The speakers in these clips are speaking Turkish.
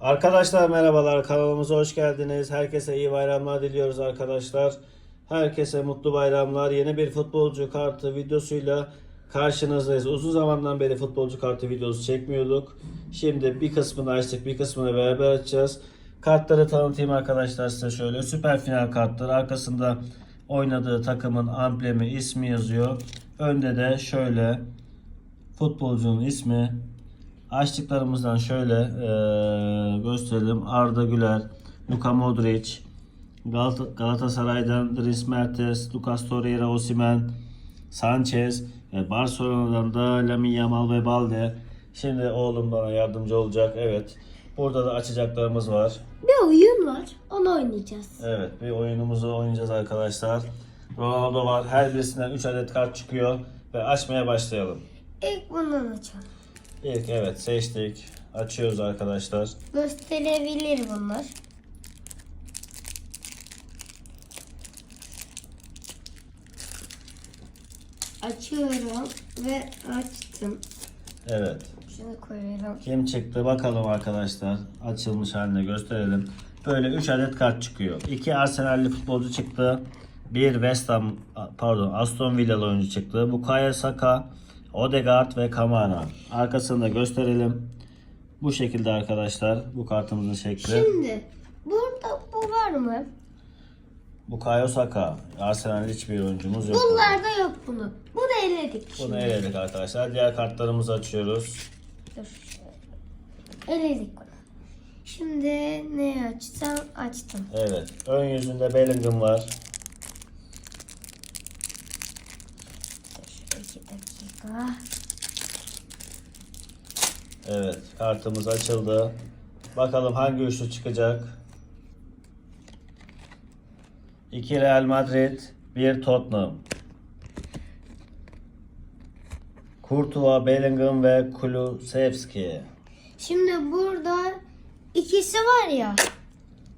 Arkadaşlar merhabalar kanalımıza hoş geldiniz. Herkese iyi bayramlar diliyoruz arkadaşlar. Herkese mutlu bayramlar. Yeni bir futbolcu kartı videosuyla karşınızdayız. Uzun zamandan beri futbolcu kartı videosu çekmiyorduk. Şimdi bir kısmını açtık, bir kısmını beraber açacağız. Kartları tanıtayım arkadaşlar size şöyle. Süper final kartları. Arkasında oynadığı takımın amblemi, ismi yazıyor. Önde de şöyle futbolcunun ismi, Açtıklarımızdan şöyle eee, gösterelim. Arda Güler, Luka Modric, Galata- Galatasaray'dan Dries Mertens, Lucas Torreira, Osimhen, Sanchez ve Barcelona'dan da Lamine Yamal ve Balde. Şimdi oğlum bana yardımcı olacak. Evet. Burada da açacaklarımız var. Bir oyun var. Onu oynayacağız. Evet bir oyunumuzu oynayacağız arkadaşlar. Ronaldo var. Her birisinden 3 adet kart çıkıyor. Ve açmaya başlayalım. İlk bundan açalım. İlk evet seçtik. Açıyoruz arkadaşlar. Gösterebilir bunlar. Açıyorum ve açtım. Evet. Şunu koyuyorum. Kim çıktı bakalım arkadaşlar. Açılmış haline gösterelim. Böyle 3 adet kart çıkıyor. 2 Arsenal'li futbolcu çıktı. 1 West Ham pardon Aston Villa'lı oyuncu çıktı. Bukayo Saka, Odegaard ve Kamara. Arkasını da gösterelim. Bu şekilde arkadaşlar bu kartımızın şekli. Şimdi burada bu var mı? Bukayo Saka. Arsenal'li hiçbir oyuncumuz yok. Bunlarda yok bunu. Bunu eledik. Bunu eledik arkadaşlar. Diğer kartlarımızı açıyoruz. Dur. Eledik bunu. Şimdi ne açsam açtım. Evet. Ön yüzünde Bellingham var. Dur, iki dakika. Evet, kartımız açıldı. Bakalım hangi üçlü çıkacak? 2 Real Madrid, 1 Tottenham. Courtois, Bellingham ve Kulusevski. Şimdi burada ikisi var ya.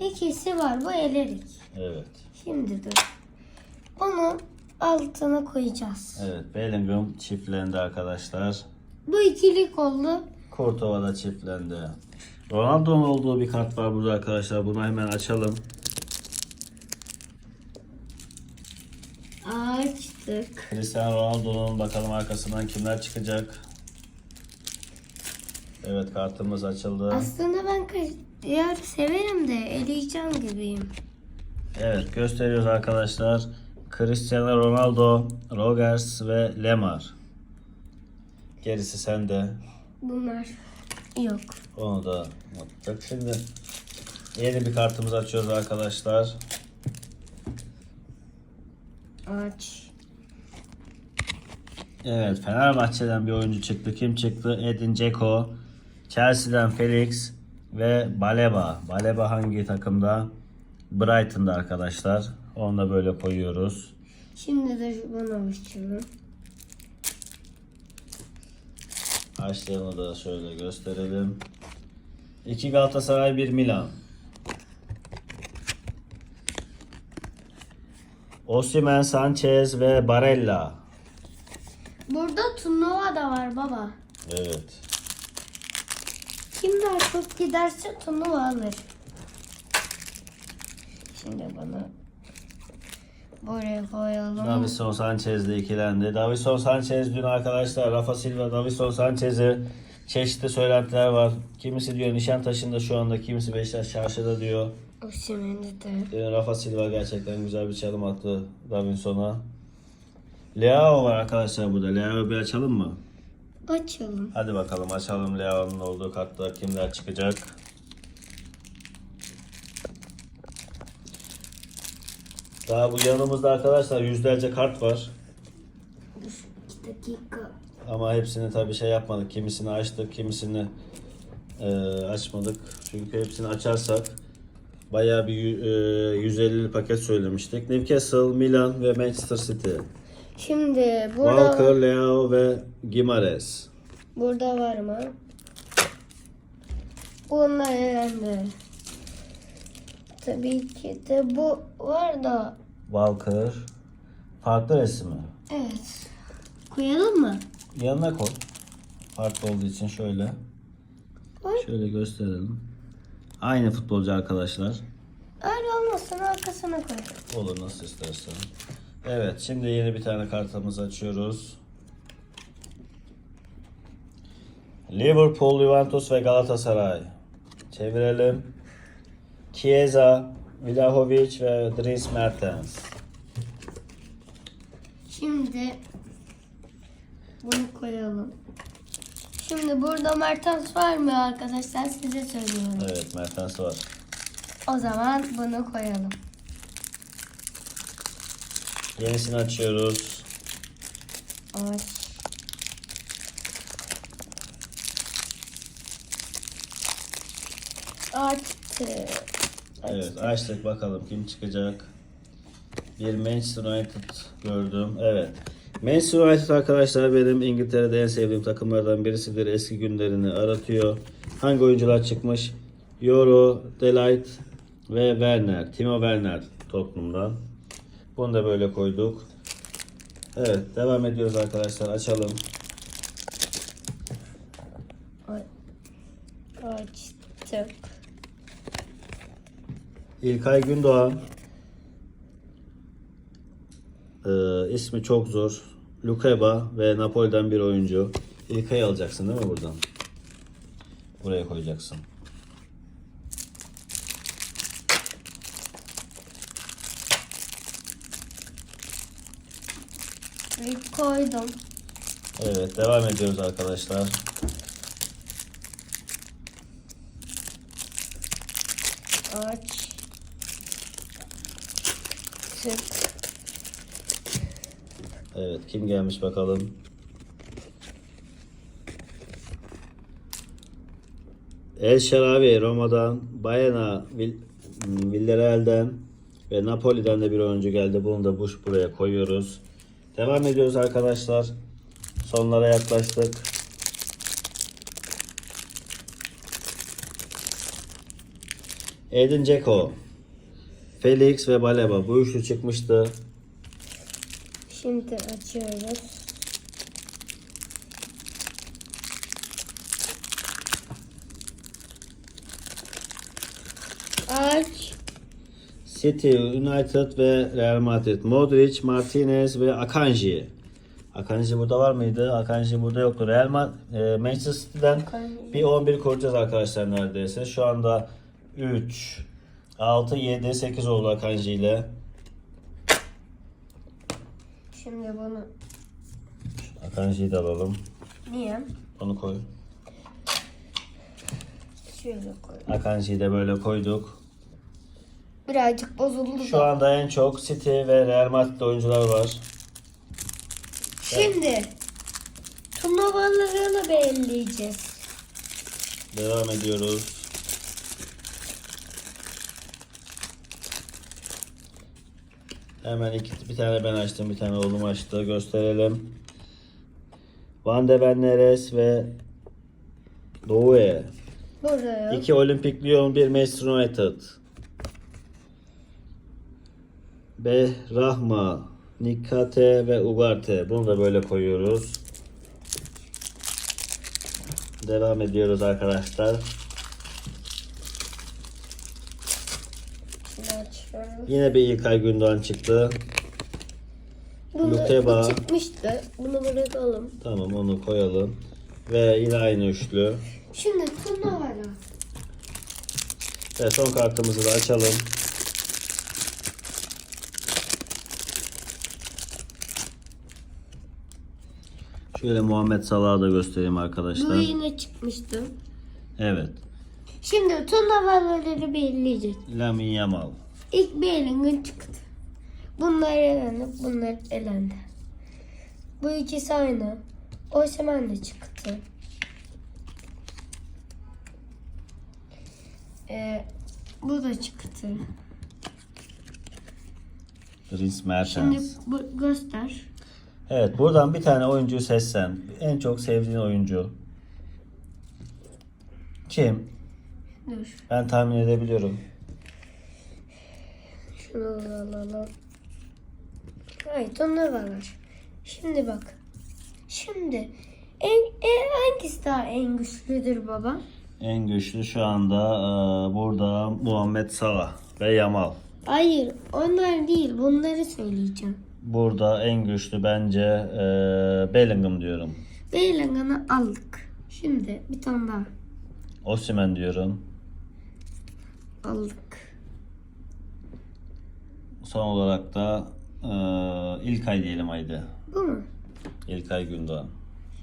İkisi var. Bu eledik. Evet. Şimdi dur. Onu altına koyacağız. Evet, Bellingham çiftlendi arkadaşlar. Bu ikilik oldu. Courtois da çiftlendi. Ronaldo'nun olduğu bir kart var burada arkadaşlar. Bunu hemen açalım. Açtık. Cristiano Ronaldo'nun bakalım arkasından kimler çıkacak. Evet kartımız açıldı. Aslında ben diğer severim de eleyeceğim gibiyim. Evet gösteriyoruz arkadaşlar. Cristiano Ronaldo, Rogers ve Lemar. Gerisi sende. Bunlar yok. Onu da attık. Şimdi yeni bir kartımızı açıyoruz arkadaşlar. Aç. Evet Fenerbahçe'den bir oyuncu çıktı. Kim çıktı? Edin Dzeko. Chelsea'den Felix ve Baleba. Baleba hangi takımda? Brighton'da arkadaşlar. Onu da böyle koyuyoruz. Şimdi de bunu açıyorum. Açtığını da şöyle gösterelim. 2 Galatasaray 1 Milan. Osimhen, Sanchez ve Barella. Burada turnuva da var baba. Evet. Kim daha çok giderse turnuva alır. Şimdi bunu buraya koyalım. Davison Sanchez de ikilendi. Davison Sanchez dün arkadaşlar Rafa Silva, Davison Sanchez'i çeşitli söylentiler var. Kimisi diyor Nişantaşı'nda şu anda, kimisi Beşiktaş Çarşı'da diyor. Osimhen'de de. Dün Rafa Silva gerçekten güzel bir çalım attı Davinson'a. Leao var arkadaşlar burada. Leao'yu bir açalım mı? Açalım. Hadi bakalım açalım Leao'nun olduğu kartlar kimler çıkacak. Daha bu yanımızda arkadaşlar yüzlerce kart var. İki dakika. Ama hepsini tabii şey yapmadık. Kimisini açtık, kimisini e, açmadık. Çünkü hepsini açarsak bayağı bir e, 150 paket söylemiştik. Newcastle, Milan ve Manchester City. Şimdi burada Walker, Leao ve Gimares. burada var mı? Bunlar elendi. Tabii ki de bu var da. Walker. Farklı resim mi? Evet. Koyalım mı? Yanına koy. Farklı olduğu için şöyle. Koy. Şöyle gösterelim. Aynı futbolcu arkadaşlar. Öyle olmasın arkasına koy. Olur nasıl istersen. Evet şimdi yeni bir tane kartımızı açıyoruz. Liverpool, Juventus ve Galatasaray. Çevirelim. Chiesa, Vlahovic ve Dries Mertens. Şimdi bunu koyalım. Şimdi burada Mertens var mı arkadaşlar size söylüyorum. Evet Mertens var. O zaman bunu koyalım. Yenisini açıyoruz. Aç. Açtı. Evet açtık bakalım kim çıkacak. Bir Manchester United gördüm. Evet. Manchester United arkadaşlar benim İngiltere'de en sevdiğim takımlardan birisidir. Eski günlerini aratıyor. Hangi oyuncular çıkmış? Euro, Delight ve Werner. Timo Werner Tottenham'dan. Bunu da böyle koyduk. Evet devam ediyoruz arkadaşlar. Açalım. Açtık. İlkay Gündoğan. Ee, ismi çok zor. Lukeba ve Napoli'den bir oyuncu. İlkay'ı alacaksın değil mi buradan? Buraya koyacaksın. Koydum. Evet devam ediyoruz arkadaşlar. Aç. Tık. Evet kim gelmiş bakalım. El Şarabi Roma'dan, Bayana Vill- Villarreal'den ve Napoli'den de bir oyuncu geldi. Bunu da bu buraya koyuyoruz. Devam ediyoruz arkadaşlar. Sonlara yaklaştık. Edin Dzeko, Felix ve Baleba bu üçlü çıkmıştı. Şimdi açıyoruz. Aç. City, United ve Real Madrid. Modric, Martinez ve Akanji. Akanji burada var mıydı? Akanji burada yoktu. Real Ma- e, Manchester City'den Akanji. bir 11 kuracağız arkadaşlar neredeyse. Şu anda 3, 6, 7, 8 oldu Akanji ile. Şimdi bunu Akanji'yi de alalım. niye? Onu koy. Şöyle koy. Akanji'yi de böyle koyduk. Birazcık bozuldu Şu da. anda en çok City ve Real Madrid oyuncular var. Şimdi turnuvalarını belirleyeceğiz. Devam ediyoruz. Hemen iki, bir tane ben açtım, bir tane oğlum açtı. Gösterelim. Van de Ven Neres ve Doğue. Buraya. İki Olimpik Lyon, bir Manchester United. Behrahma, Nikate ve Ugarte. Bunu da böyle koyuyoruz. Devam ediyoruz arkadaşlar. Şimdi açıyoruz. Yine bir İlkay Gündoğan çıktı. Bunu Lukeba. bu çıkmıştı. Bunu bırakalım. Tamam onu koyalım. Ve yine aynı üçlü. Şimdi turnuvalar. Ve son kartımızı da açalım. Şöyle Muhammed Salah'ı da göstereyim Bu arkadaşlar. yine çıkmıştı. Evet. Şimdi turnuvaları belirleyeceğiz. Lamin Yamal. İlk bir elin çıktı. Bunlar elendi, bunlar elendi. Bu ikisi aynı. Osimhen de çıktı. Ee, bu da çıktı. Dries Şimdi Mertens. bu, göster. Evet buradan bir tane oyuncuyu seçsen. En çok sevdiğin oyuncu. Kim? Dur. Ben tahmin edebiliyorum. Şunu alalım. Hayır turnuvalar. Şimdi bak. Şimdi en, en hangisi daha en güçlüdür baba? En güçlü şu anda e, burada Muhammed Salah ve Yamal. Hayır onlar değil bunları söyleyeceğim. Burada en güçlü bence e, Bellingham diyorum. Beylangan'ı aldık. Şimdi bir tane daha Osimhen diyorum. aldık. Son olarak da e, İlkay diyelim haydi. Bu mu? İlkay Gündoğan.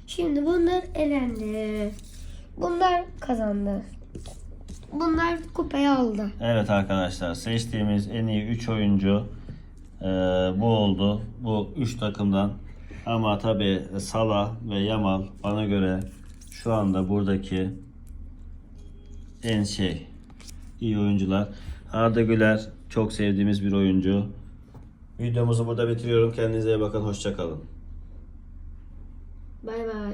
Şimdi bunlar elendi. Bunlar kazandı. Bunlar kupayı aldı. Evet arkadaşlar seçtiğimiz en iyi 3 oyuncu e, bu oldu. Bu 3 takımdan. Ama tabi Salah ve Yamal bana göre şu anda buradaki en şey iyi oyuncular. Arda Güler çok sevdiğimiz bir oyuncu. Videomuzu burada bitiriyorum. Kendinize iyi bakın. Hoşçakalın. Bay bay.